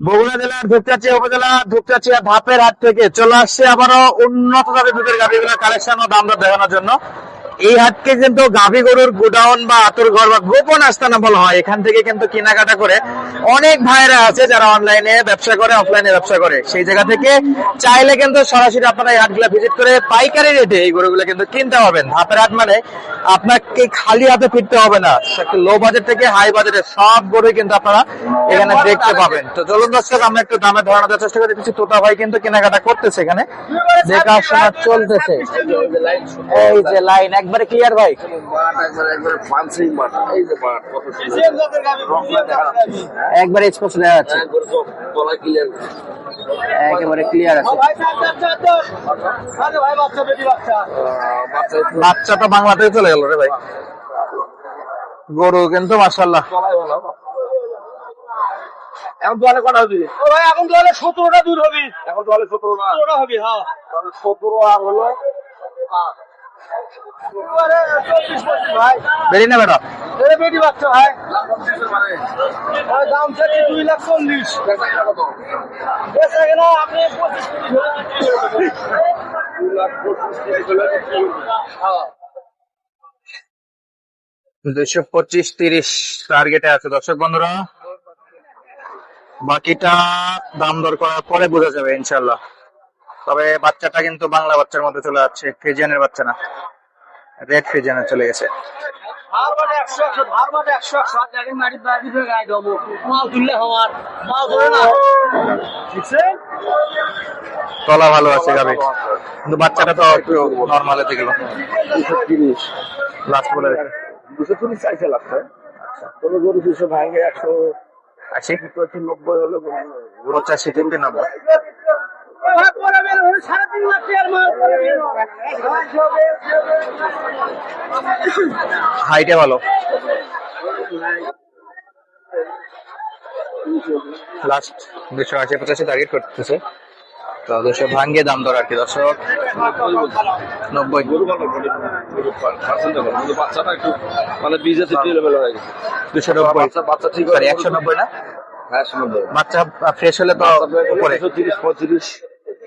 বগুড়া জেলার ধূপচাচিয়া উপজেলা ধূপচাচিয়া ধাপের হাট থেকে চলে আসছে আবারও উন্নত জাতের দুধের গাড়িগুলো কালেকশন ও দাম দেখানোর জন্য। এই হাটকে কিন্তু গাভী গরুর গোডাউন বা আতুর ঘর বা গোপন আস্তানা বলা হয়। এখান থেকে কিন্তু কেনাকাটা করে অনেক ভাইরা আছে যারা অনলাইনে ব্যবসা করে অফলাইনে ব্যবসা করে। সেই জায়গা থেকে চাইলে কিন্তু সরাসরি আপনারা এই হাটগুলো ভিজিট করে পাইকারি রেটে এই গরুগুলো কিন্তু কিনতে পারবেন। ধাপের হাট মানে আপনাকে খালি হাতে ফিরতে হবে না। লো বাজেট থেকে হাই বাজেটের সব গরুই কিন্তু আপনারা এখানে দেখতে পাবেন। তো চলুন দর্শক, আমরা একটু দামে ধরানোর চেষ্টা করি। কিছু তোতা ভাই কিন্তু কেনাকাটা করতেছে এখানে। দেখাশোনা চলতেছে। এই যে লাইন একবারে ক্লিয়ার ভাই। একবার স্পষ্ট দেখা যাচ্ছে। একবার সব একেবারে ক্লিয়ার আছে। বাচ্চা বাচ্চা। তো বাংলাতেই চলে গেল রে ভাই। গরু কিন্তু মার্শাল্লাহ এখন তো অনেক কটা হবে? ও ভাই এখন তো অনেক সতেরোটা দূর হবে। এখন না সতেরোটা। হবে হ্যাঁ। সতেরো আর হলো ভাই বেরিয়ে না বেটা। বেটি বাচ্চা ভাই। দাম চাচ্ছি দুই লাখ চল্লিশ। বেচা আপনি পঁচিশ দুই লাখ পঁচিশ তিরিশ হলে দুইশো পঁচিশ তিরিশ টার্গেটে আছে। দর্শক বন্ধুরা বাকিটা দাম দর করার পরে বোঝা যাবে ইনশাল্লাহ তবে বাচ্চাটা কিন্তু বাংলা বাচ্চার মধ্যে চলে যাচ্ছে ফ্রিজিয়ানের বাচ্চা না। রেড ফ্রিজিয়ানে চলে গেছে। তলা ভালো আছে গাবি কিন্তু বাচ্চাটা তো একটু নর্মাল হতে গেল দুশো তিরিশ। লাস্ট বলে দুশো তিরিশ চাইছে লাগছে কোনো গরু দুশো ভাঙে একশো আশি? নব্বই হলে পঁচাশি তিনটে নব্বই। সাড়ে তিন লাখ টাকার হাইটে ভালো। লাস্ট দুশো আশি পঁচাশি টার্গেট করতেছে। তো দুশো ভাঙ্গে দাম দর আর কি দর্শক। নব্বই। মানে বীজে দুশো নব্বই। বাচ্চা ঠিক সরি একশো নব্বই না? হ্যাঁ শুনবে বাচ্চা ফ্রেশ হলে তো উপরে। দুশো তিরিশ পঁয়ত্রিশ।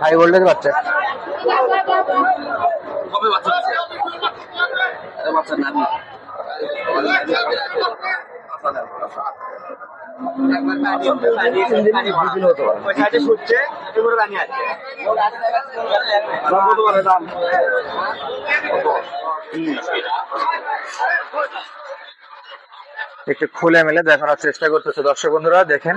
হাই ভোল্টেজ বাচ্চা কবে নামি? একটু খুলে মেলে দেখানোর চেষ্টা করতেছে দর্শক বন্ধুরা দেখেন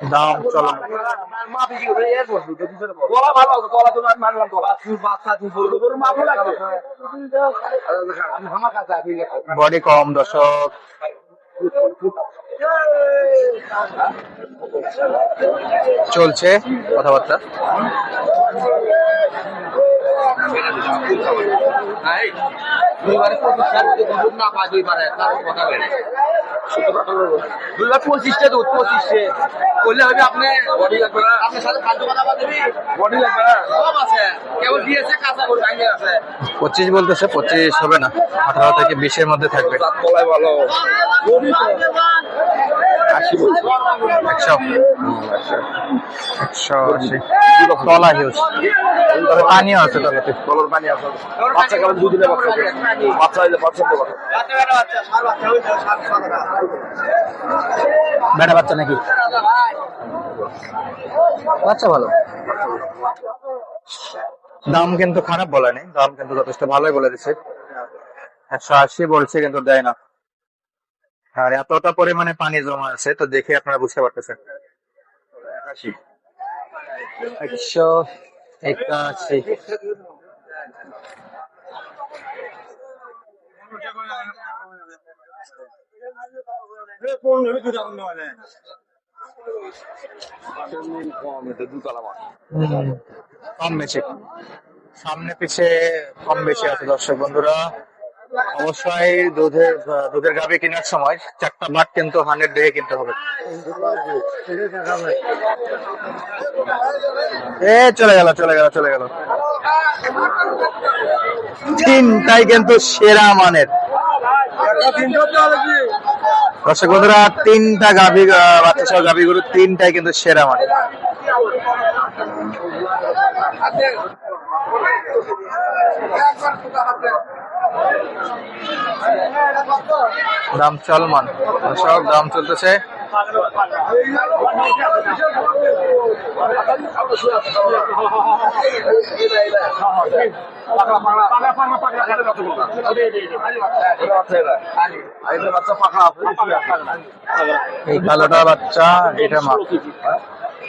দাম চলো বডি কম দর্শক চলছে কথাবার্তা দুইবারে পঁচিশটা যদি দুধ না পায় দুইবারে তার কথা বেড়ে দুইবার পঁচিশটা দুধ পঁচিশে। করলে হবে আপনি বডি লাগবে না। আপনার সাথে ফালতু কথা বলতে বডি লাগবে না। সব আছে। কেবল দিয়েছে কাঁচা করে ভাঙে আছে। পঁচিশ বলতেছে পঁচিশ হবে না। আঠারো থেকে বিশের মধ্যে থাকবে। রাত কলাই ভালো। আশি একশো। একশো। আশি। তলা হিউজ পানিও আছে তো। কলর পানি আছে। বাচ্চা কেমন দুই দিনে বাচ্চা? বাচ্চা হইলে বাচ্চা বেটা বাচ্চা নাকি? বাচ্চা ভালো? দাম কিন্তু খারাপ বলেনি দাম কিন্তু যথেষ্ট ভালোই বলে দিচ্ছে একশো আশি বলছে কিন্তু দেয় না। আর এতটা পরিমাণে পানি জমা আছে তো দেখে আপনারা বুঝতে পারতেছেন। একাশি একশো কম সামনে পিছে কম বেশি আছে দর্শক বন্ধুরা। অবশ্যই দুধের দুধের গাভি কেনার সময় চারটা বাট কিন্তু হান্ড্রেড ডে কিনতে হবে। এ, চলে গেল চলে গেল চলে গেল। তিনটাই কিন্তু সেরা মানের। দর্শক বন্ধুরা, তিনটা গাভি বাচ্চা সহ গাভি গরু তিনটাই কিন্তু সেরা মানের। দাম চলমান। সব দাম চলতেছে। এই কালোটা বাচ্চা এটা মা।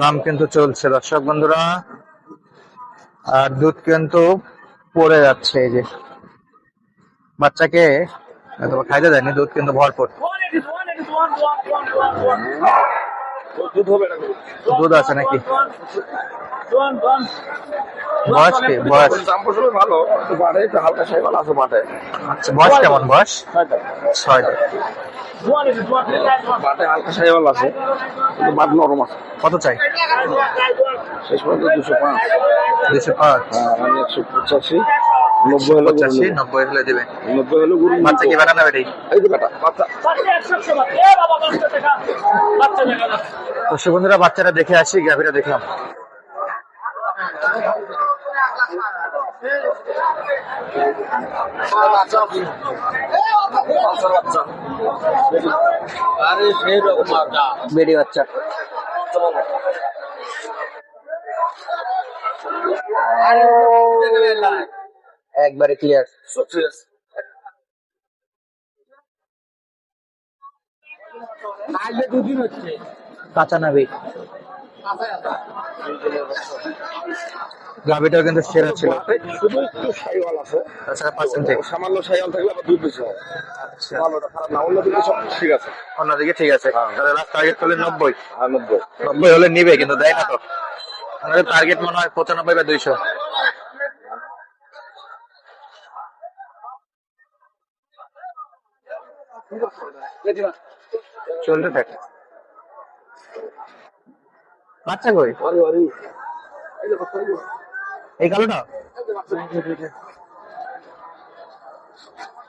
দাম কিন্তু চলছে, দর্শক বন্ধুরা। আর দুধ কিন্তু পড়ে যাচ্ছে, এই যে। বাচ্চাকে খাইতে দেয়নি, দুধ কিন্তু ভরপুর। দুধ আছে নাকি? বয়স কি? বয়স? ভালো একটু হালকা সাইকেল আছে মাঠে আচ্ছা বয়স কেমন বয়স? ছয় মাঠে হালকা সাইকেল আছে কিন্তু মাঠ নরম আছে। কত চাই? শেষ পর্যন্ত দুশো পাঁচ। দুশো পাঁচ। হ্যাঁ আমি একশো পঁচাশি। নব্বই হলে পঁচাশি নব্বই হলে দেবে। নব্বই হলে গুরু বাচ্চা কি বানানো বেটি এই তো বেটা বাচ্চা। দর্শক বন্ধুরা বাচ্চারা দেখে আসি গাভীরা দেখলাম। বাচ্চা। আরে সেই রকম বেডি বাচ্চা একবারে ক্লিয়ার দুদিন হচ্ছে। কাঁচা নাবি গাভীটাও কিন্তু সেরা ছিল। শুধু একটু সাইওয়াল আছে। তাছাড়া পার্সেন্টেজ সামান্য সাইওয়াল থাকলে আবার দুধ বেশি হয়। আচ্ছা। ভালো খারাপ না অন্যদিকে সব ঠিক আছে। অন্যদিকে ঠিক আছে। তাহলে লাস্ট টার্গেট করলে নব্বই। আর নব্বই। নব্বই হলে নিবে কিন্তু দেয় না তো। আমাদের টার্গেট মনে হয় পঁচানব্বই বা দুইশো। চলতে থাকে। বাচ্চা কই? এই কালোটা?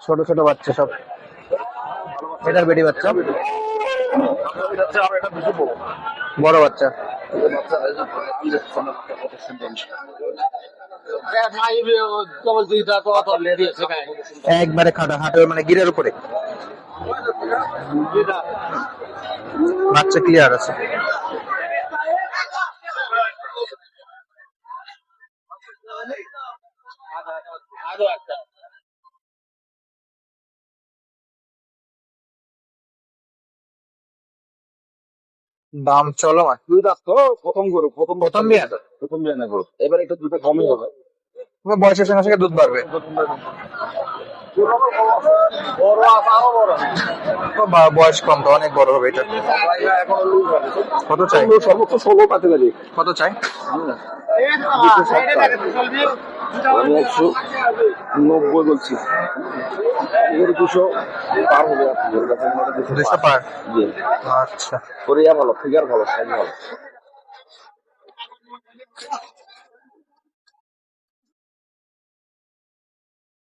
ছোট ছোট বাচ্চা সব। এটার বেটি বাচ্চা? বড় বাচ্চা। একবারে খাটা, হাটের মানে গিরের উপরে। বাচ্চা ক্লিয়ার আছে। দাম চলো দুই দাঁত তো প্রথম গরু প্রথম প্রথম বিয়ে? প্রথম বিয়ে না গরু। এবার একটু দুটো কমই হবে। বয়সের সঙ্গে সঙ্গে দুধ বাড়বে। বয়স কম তো অনেক বড় হবে এটা। কত চাই? সর্বোচ্চ ষোলো পাতে পারি কত চাই? আমি একশো নব্বই বলছি। এর দুশো পার হবে আপনাদের কাছে দুশো পার? আচ্ছা। কোরিয়া ভালো ফিগার ভালো সাইজ ভালো।